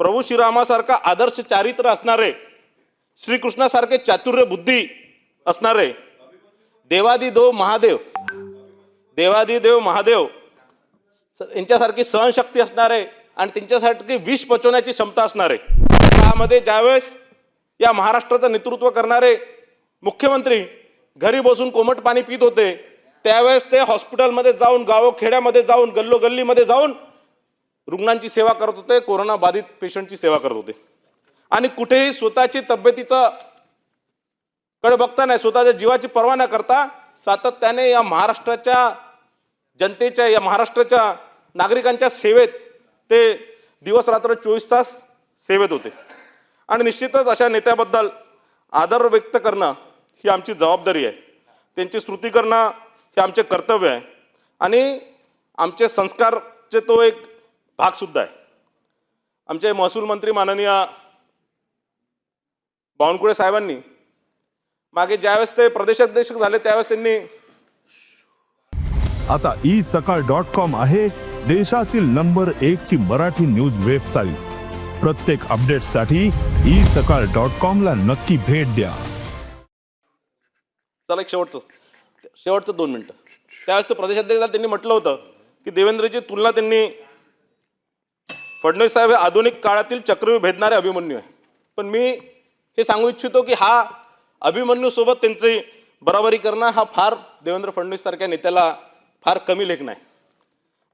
प्रभू श्रीरामासारखा आदर्श चारित्र्य असणारे श्रीकृष्णासारखे चातुर्य बुद्धी असणारे देवादिदेव महादेव देवादिदेव महादेव स- यांच्यासारखी सहनशक्ती असणारे आणि त्यांच्यासारखी विष पचवण्याची क्षमता असणारे त्यामध्ये ज्यावेळेस या महाराष्ट्राचं नेतृत्व करणारे मुख्यमंत्री घरी बसून कोमट पाणी पित होते त्यावेळेस ते हॉस्पिटलमध्ये जाऊन गावखेड्यामध्ये जाऊन गल्लोगल्लीमध्ये जाऊन रुग्णांची सेवा करत होते कोरोना बाधित पेशंटची सेवा करत होते. आणि कुठेही स्वतःची तब्येतीचं कडे बघता नाही स्वतःच्या जीवाची पर्वा न करता सातत्याने या महाराष्ट्राच्या जनतेच्या या महाराष्ट्राच्या नागरिकांच्या सेवेत ते दिवस रात्र चोवीस तास सेवेत होते. आणि निश्चितच अशा नेत्याबद्दल आदर व्यक्त करणं ही आमची जबाबदारी आहे. त्यांची स्तुती करणं हे आमचे कर्तव्य आहे. आणि आमचे संस्कारचे तो एक भागसुद्धा आहे. आमचे महसूल मंत्री माननीय बावनकुळे साहेबांनी मागे ज्यावेळेस ते प्रदेशाध्यक्ष झाले त्यावेळेस त्यांनी आता ई सकाळ डॉट कॉम आहे देशातील नंबर एक ची मराठी न्यूज वेबसाईट. प्रत्येक अपडेटसाठी ई सकाळ डॉट कॉम ला नक्की भेट द्या. चला एक शेवटचं शेवटचं दोन मिनटं. त्यावेळेस ते प्रदेशाध्यक्ष झाले त्यांनी म्हटलं होतं की देवेंद्रची तुलना त्यांनी फडणवीस साहेब हे आधुनिक काळातील चक्रव्यूह भेदणारे अभिमन्यू आहे. पण मी हे सांगू इच्छितो की हा अभिमन्यूसोबत त्यांची बराबरी करणं हा फार देवेंद्र फडणवीससारख्या नेत्याला फार कमी लेखन आहे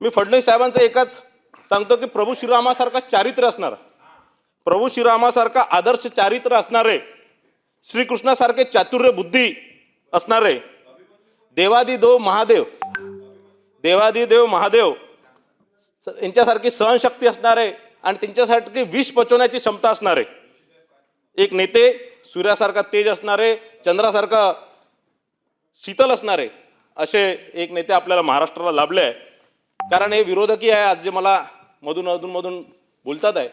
मी फडणवीस साहेबांचं एकच सांगतो की प्रभू श्रीरामासारखा चारित्र्य असणारा. प्रभू श्रीरामासारखा आदर्श चारित्र्य असणारे श्रीकृष्णासारखे चातुर्य बुद्धी असणारे देवादिदेव महादेव देवादिदेव महादेव यांच्यासारखी सहनशक्ती असणारे आणि त्यांच्यासारखी विष पचवण्याची क्षमता असणारे. एक नेते सूर्यासारखा तेज असणारे चंद्रासारखा शीतल असणारे असे एक नेते आपल्याला महाराष्ट्राला लाभले आहे. कारण हे विरोधकी आहे आज जे मला मधून अधून मधून बोलतात आहे.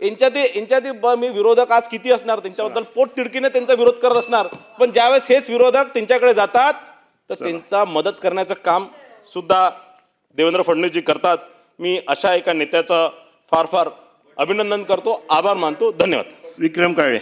यांच्यात यांच्यात ब मी विरोधक आज किती असणार? त्यांच्याबद्दल पोट तिडकीने त्यांचा विरोध करत असणार. पण ज्यावेळेस हेच विरोधक त्यांच्याकडे जातात तर त्यांचा मदत करण्याचं काम सुद्धा देवेंद्र फडणवीसजी करतात. मी अशा एका नेत्याचं फार फार अभिनंदन करतो आभार मानतो धन्यवाद. विक्रम काळे.